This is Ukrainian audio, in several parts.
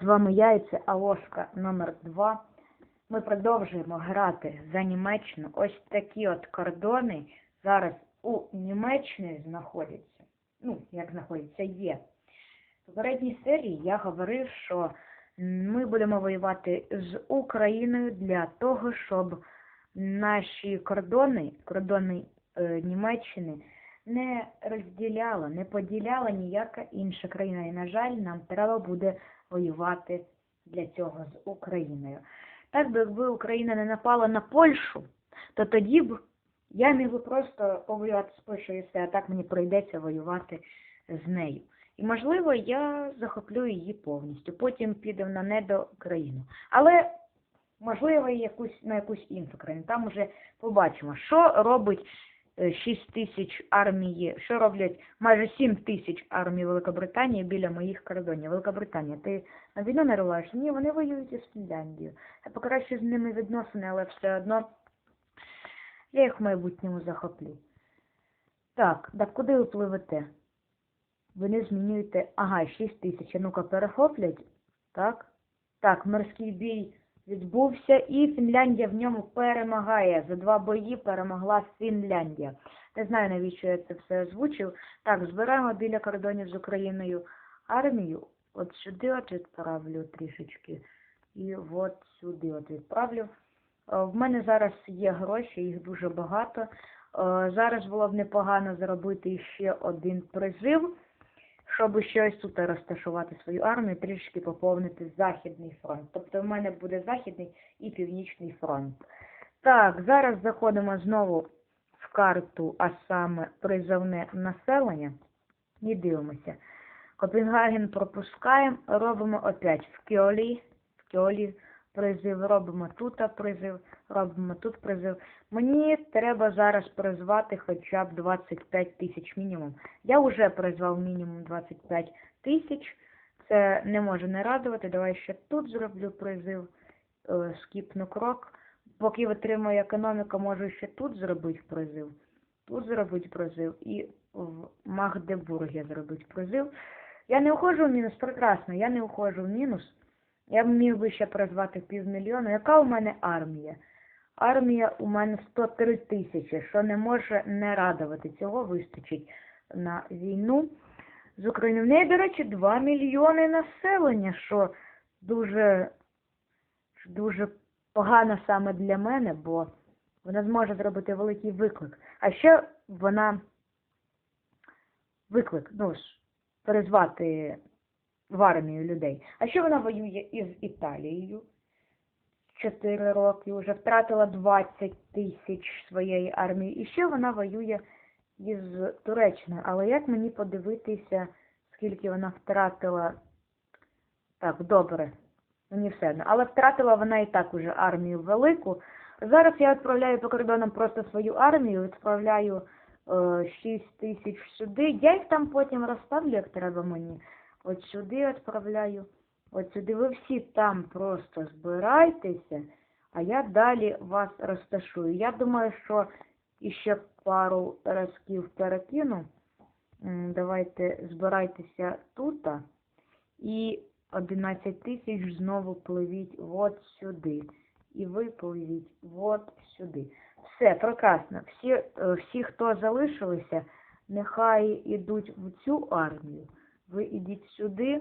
З вами я і це Алошка номер 2 Ми продовжуємо грати за Німеччину. Ось такі от кордони зараз у Німеччині знаходяться. Ну, як знаходяться, є. В попередній серії я говорив, що ми будемо воювати з Україною для того, щоб наші кордони, кордони е, Німеччини, не розділяла, не поділяла ніяка інша країна. І, на жаль, нам треба буде воювати для цього з Україною. Так би якби Україна не напала на Польщу, то тоді б я міг би просто повоювати з Польщею і а так мені прийдеться воювати з нею. І, можливо, я захоплю її повністю, потім піду на недокраїну. Але, можливо, якусь, на якусь іншу країну. Там уже побачимо, що робить 6 тисяч армії, що роблять майже 7 тисяч армій Великобританії біля моїх кордонів. Великобританія, ти на війну не рулаєш? Ні, вони воюють із Фінляндією. Я покращу з ними відносини, але все одно я їх в майбутньому захоплю. Так, так куди ви пливете? Ви не змінюєте. Ага, 6 тисяч. Ну-ка перехоплять. Так? Так, морський бій відбувся і Фінляндія в ньому перемагає. За два бої перемогла Фінляндія. Не знаю, навіщо я це все озвучив. Так, збираємо біля кордонів з Україною армію. От сюди от відправлю трішечки. І от сюди от відправлю. Е, В мене зараз є гроші, їх дуже багато. Е, Зараз було б непогано зробити ще один призив, щоб щось тут розташувати свою армію, трішки поповнити Західний фронт. Тобто в мене буде Західний і Північний фронт. Так, зараз заходимо знову в карту, а саме призовне населення. І дивимося. Копенгаген пропускаємо, робимо опять в Кьолі, в Кьолі призив, робимо тут призив, робимо тут призив. Мені треба зараз призвати хоча б 25 тисяч мінімум. Я вже призвав мінімум 25 тисяч. Це не може не радувати. Давай ще тут зроблю призив, е, скіпну крок. Поки витримує економіка, можу ще тут зробити призив. Тут зробити призив і в Магдебургі зробити призив. Я не уходжу в мінус, прекрасно, я не уходжу в мінус. Я б міг би ще призвати півмільйона. Яка у мене армія? Армія у мене 103 тисячі, що не може не радувати. Цього вистачить на війну з Україною. В неї, до речі, 2 мільйони населення, що дуже, дуже погано саме для мене, бо вона зможе зробити великий виклик. А ще вона виклик, ну ж, призвати в армію людей. А ще вона воює із Італією. Чотири роки вже втратила 20 тисяч своєї армії. І ще вона воює із Туреччиною. Але як мені подивитися, скільки вона втратила? Так, добре, мені все одно. Але втратила вона і так уже армію велику. Зараз я відправляю по кордонам просто свою армію, відправляю е, 6 тисяч сюди. Я їх там потім розставлю, як треба мені. От сюди відправляю. От сюди ви всі там просто збирайтеся, а я далі вас розташую. Я думаю, що іще пару разків перекину. Давайте збирайтеся тут. І 11 тисяч знову пливіть от сюди. І ви пливіть от сюди. Все, прекрасно. Всі, е, всі, хто залишилися, нехай ідуть в цю армію. Ви ідіть сюди,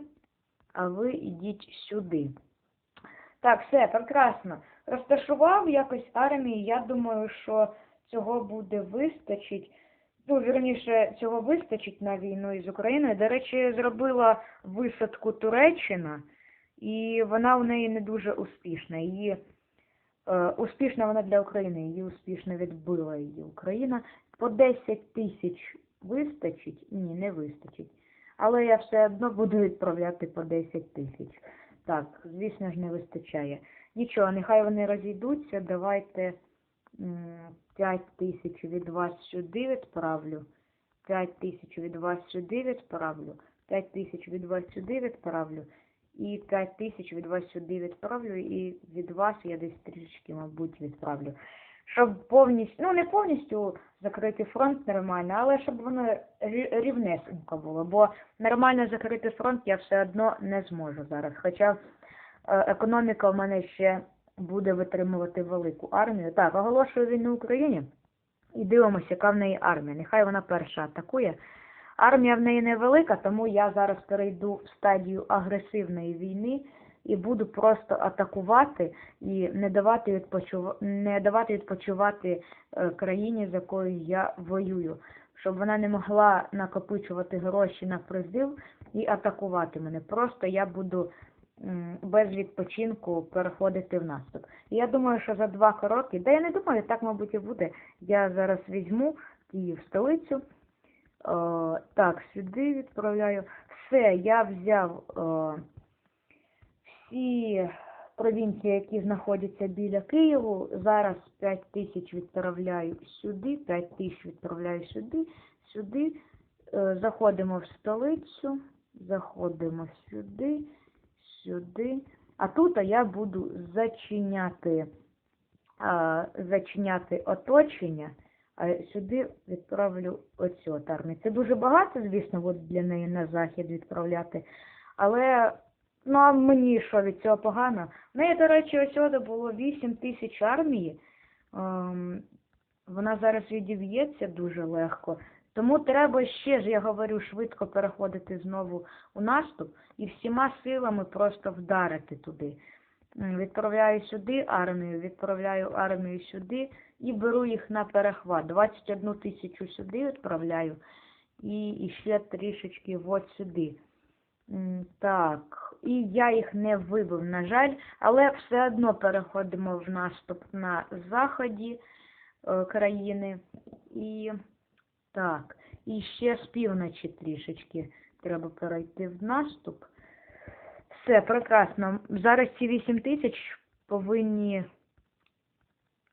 а ви ідіть сюди. Так, все, прекрасно. Розташував якось армії. Я думаю, що цього буде вистачить. Ну, вірніше, цього вистачить на війну із Україною. До речі, зробила висадку Туреччина, і вона у неї не дуже успішна. Її е, успішна вона для України, її успішно відбила її Україна. По 10 тисяч вистачить? Ні, не вистачить. Але я все одно буду відправляти по 10 тисяч. Так, звісно ж, не вистачає. Нічого, нехай вони розійдуться. Давайте м, 5 тисяч від вас сюди відправлю. 5 тисяч від вас сюди відправлю. 5 тисяч від вас сюди відправлю. І 5 тисяч від вас сюди відправлю. І від вас я десь трішечки, мабуть, відправлю. Щоб повністю, ну не повністю закрити фронт нормально, але щоб воно рі- рівнесенько було. Бо нормально закрити фронт я все одно не зможу зараз. Хоча е, економіка в мене ще буде витримувати велику армію. Так, оголошую війну Україні і дивимося, яка в неї армія. Нехай вона перша атакує. Армія в неї невелика, тому я зараз перейду в стадію агресивної війни і буду просто атакувати і не давати відпочив... не давати відпочивати е, країні, з якою я воюю, щоб вона не могла накопичувати гроші на призив і атакувати мене. Просто я буду без відпочинку переходити в наступ. Я думаю, що за два кроки, да я не думаю, так, мабуть, і буде. Я зараз візьму Київ столицю. Е, так, сюди відправляю. Все, я взяв е, всі провінції, які знаходяться біля Києву. Зараз 5 тисяч відправляю сюди, 5 тисяч відправляю сюди, сюди. Е, Заходимо в столицю, заходимо сюди, сюди. А тут я буду зачиняти, зачиняти оточення, а сюди відправлю оцю от армію. Це дуже багато, звісно, буде для неї на захід відправляти. Але ну а мені що від цього погано? В неї, до речі, ось сюди було 8 тисяч армії. Ем, вона зараз відів'ється дуже легко. Тому треба ще ж, я говорю, швидко переходити знову у наступ і всіма силами просто вдарити туди. Відправляю сюди армію, відправляю армію сюди і беру їх на перехват. 21 тисячу сюди відправляю і ще трішечки от сюди. Так, і я їх не вибив, на жаль, але все одно переходимо в наступ на заході е, країни. І так, і ще з півночі трішечки треба перейти в наступ. Все, прекрасно. Зараз ці 8 тисяч повинні.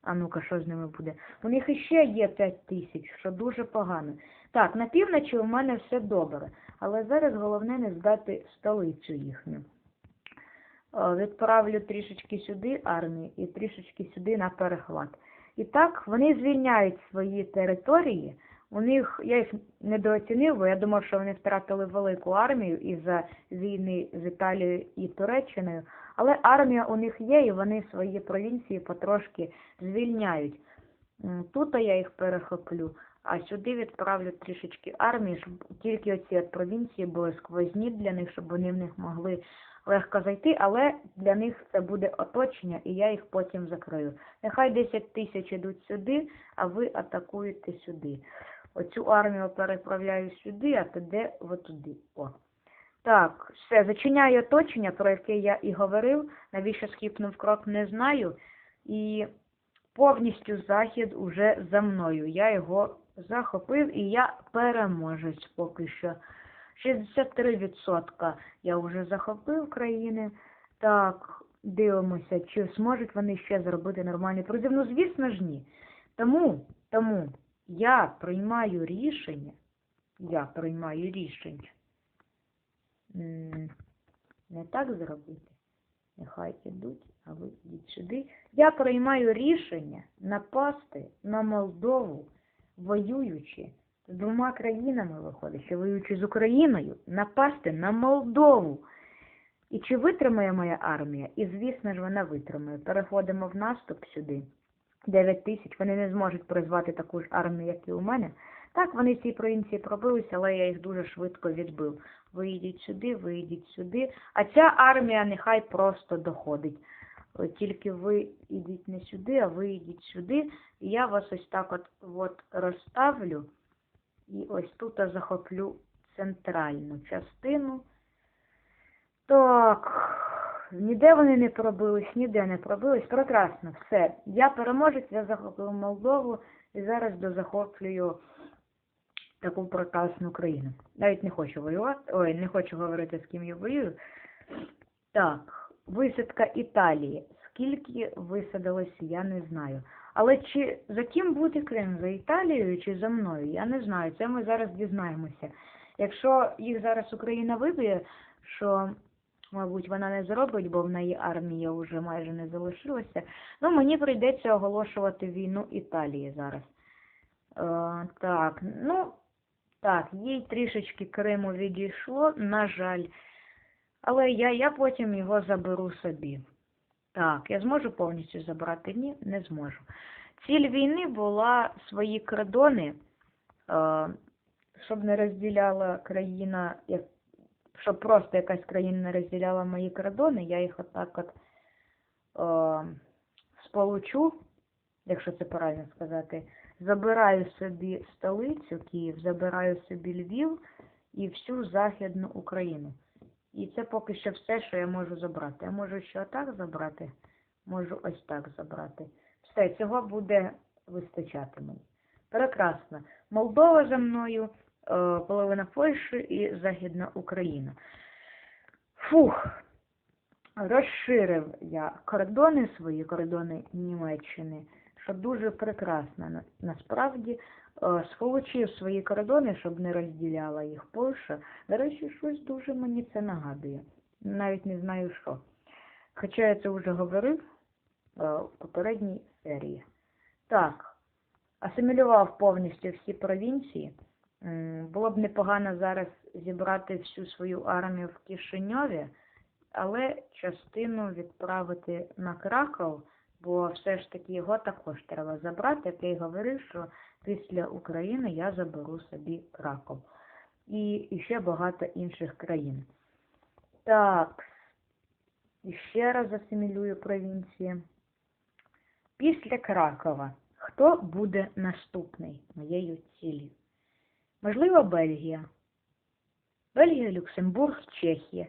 А ну-ка, що з ними буде? У них іще є 5 тисяч, що дуже погано. Так, на півночі у мене все добре, але зараз головне не здати столицю їхню. Е, Відправлю трішечки сюди армії і трішечки сюди на перехват. І так, вони звільняють свої території. У них, я їх недооцінив, бо я думав, що вони втратили велику армію із-за війни з Італією і Туреччиною. Але армія у них є, і вони свої провінції потрошки звільняють. Тут я їх перехоплю, а сюди відправлю трішечки армії, щоб тільки оці от провінції були сквозні для них, щоб вони в них могли легко зайти, але для них це буде оточення, і я їх потім закрию. Нехай 10 тисяч ідуть сюди, а ви атакуєте сюди. Оцю армію переправляю сюди, а туди отуди. О. Так, все, зачиняю оточення, про яке я і говорив. Навіщо скіпнув крок, не знаю. І повністю захід уже за мною. Я його захопив і я переможець поки що. 63% я вже захопив країни. Так, дивимося, чи зможуть вони ще зробити нормальний призив. Ну, звісно ж, ні. Тому, тому я приймаю рішення, я приймаю рішення. Не так зробити. Нехай ідуть, а ви йдіть сюди. Я приймаю рішення напасти на Молдову, воюючи з двома країнами виходить, що воюючи з Україною, напасти на Молдову. І чи витримає моя армія? І звісно ж вона витримає. Переходимо в наступ сюди. 9 тисяч. Вони не зможуть призвати таку ж армію, як і у мене. Так, вони в цій провінції пробилися, але я їх дуже швидко відбив. Ви йдіть сюди, ви йдіть сюди. А ця армія нехай просто доходить. От Тільки ви йдіть не сюди, а ви йдіть сюди. І я вас ось так от, от розставлю. І ось тут захоплю центральну частину. Так, ніде вони не пробились, ніде не пробились. Прекрасно, все. Я переможець, я захопив Молдову і зараз дозахоплюю таку прекрасну країну. Навіть не хочу воювати, ой, не хочу говорити, з ким я воюю. Так, висадка Італії. Скільки висадилось, я не знаю. Але чи за ким буде Крим? За Італією чи за мною? Я не знаю. Це ми зараз дізнаємося. Якщо їх зараз Україна виб'є, що Мабуть, вона не зробить, бо в неї армія вже майже не залишилася. Ну, мені прийдеться оголошувати війну Італії зараз. Е, так, ну, так, їй трішечки Криму відійшло, на жаль. Але я, я потім його заберу собі. Так, я зможу повністю забрати? Ні, не зможу. Ціль війни була свої кордони, е, щоб не розділяла країна, щоб просто якась країна не розділяла мої кордони, я їх отак от е, сполучу, якщо це правильно сказати, забираю собі столицю Київ, забираю собі Львів і всю Західну Україну. І це поки що все, що я можу забрати. Я можу ще отак забрати, можу ось так забрати. Все, цього буде вистачати мені. Прекрасно. Молдова за мною, е, половина Польщі і Західна Україна. Фух. Розширив я кордони свої, кордони Німеччини, що дуже прекрасно. Насправді, е, сполучив свої кордони, щоб не розділяла їх Польща. До речі, щось дуже мені це нагадує. Навіть не знаю що. Хоча я це вже говорив е, в попередній серії. Так, асимілював повністю всі провінції. Було б непогано зараз зібрати всю свою армію в Кишиньові, але частину відправити на Краков, бо все ж таки його також треба забрати. Як я й говорив, що після України я заберу собі Краков. І, ще багато інших країн. Так, ще раз асимілюю провінції. Після Кракова хто буде наступний моєю цілі? Можливо, Бельгія. Бельгія, Люксембург, Чехія.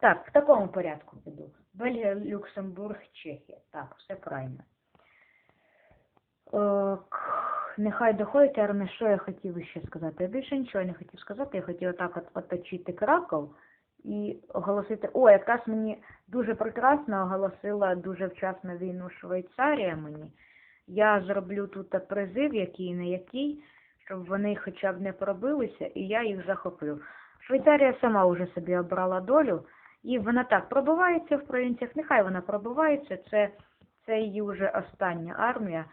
Так, в такому порядку піду. Бельгія, Люксембург, Чехія. Так, все правильно. Нехай доходить армія, що я хотів ще сказати. Я більше нічого не хотів сказати. Я хотів отак от оточити Краков і оголосити. О, якраз мені дуже прекрасно оголосила дуже вчасно війну Швейцарія мені. Я зроблю тут призив, який не який, щоб вони хоча б не пробилися, і я їх захоплю. Швейцарія сама вже собі обрала долю, і вона так пробивається в провінціях. Нехай вона пробивається, це, це її вже остання армія.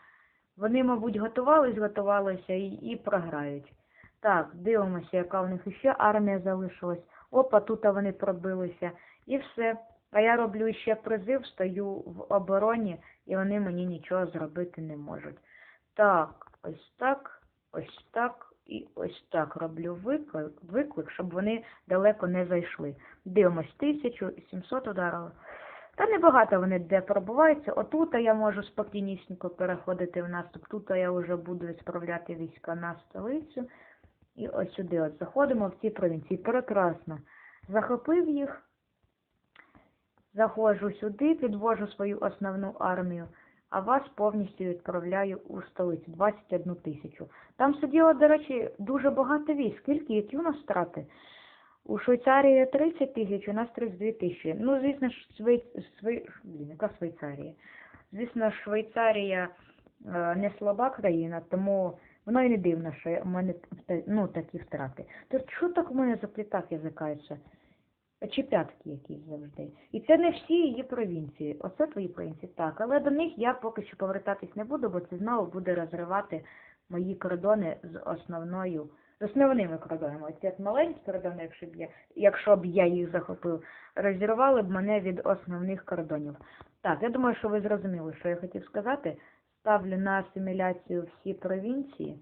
Вони, мабуть, готувались, готувалися і, і програють. Так, дивимося, яка в них ще армія залишилась. Опа, тут вони пробилися. І все. А я роблю ще призив, стою в обороні, і вони мені нічого зробити не можуть. Так, ось так, ось так і ось так роблю виклик, виклик щоб вони далеко не зайшли. Дивимось, 1700 ударили. Та небагато вони де пробуваються. Отут я можу спокійнісінько переходити в наступ. Тут я вже буду відправляти війська на столицю. І ось сюди от заходимо в ці провінції. Прекрасно. Захопив їх. Заходжу сюди, підвожу свою основну армію, а вас повністю відправляю у столицю 21 тисячу. Там сиділо, до речі, дуже багато військ. Скільки, які у нас страти? У Швейцарії 30 тисяч, у нас 32 тисячі. Ну, звісно Швей... Швей... Блін, яка Швейцарія? Звісно, Швейцарія е, не слаба країна, тому воно і не дивно, що в мене ну, такі втрати. То що так у мене за плітах язикаються? Чи п'ятки якісь завжди. І це не всі її провінції. Оце твої провінції, так. Але до них я поки що повертатись не буду, бо це знову буде розривати мої кордони з основною, основними кордонами. Ці от маленькі кордони, якщо б я, якщо б я їх захопив, розірвали б мене від основних кордонів. Так, я думаю, що ви зрозуміли, що я хотів сказати. Ставлю на асиміляцію всі провінції.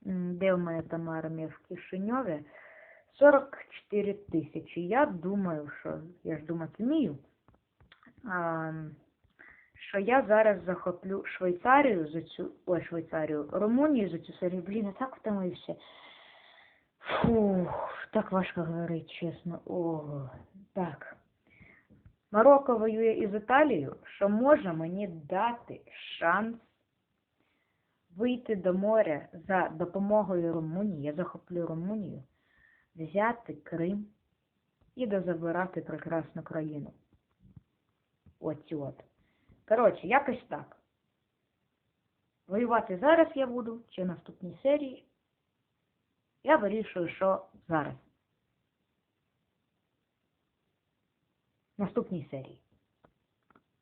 Де в мене там армія в Кишиньові? 44 тисячі. Я думаю, що я ж думати вмію, що я зараз захоплю Швейцарію за цю, ой, Швейцарію, Румунію за цю серію. Блін, я так втомився. Фух, так важко говорити, чесно. Ого, так. Марокко воює із Італією, що може мені дати шанс вийти до моря за допомогою Румунії. Я захоплю Румунію взяти Крим і дозабирати прекрасну країну. Оцю от. Коротше, якось так. Воювати зараз я буду, чи в наступній серії. Я вирішую, що зараз. наступній серії.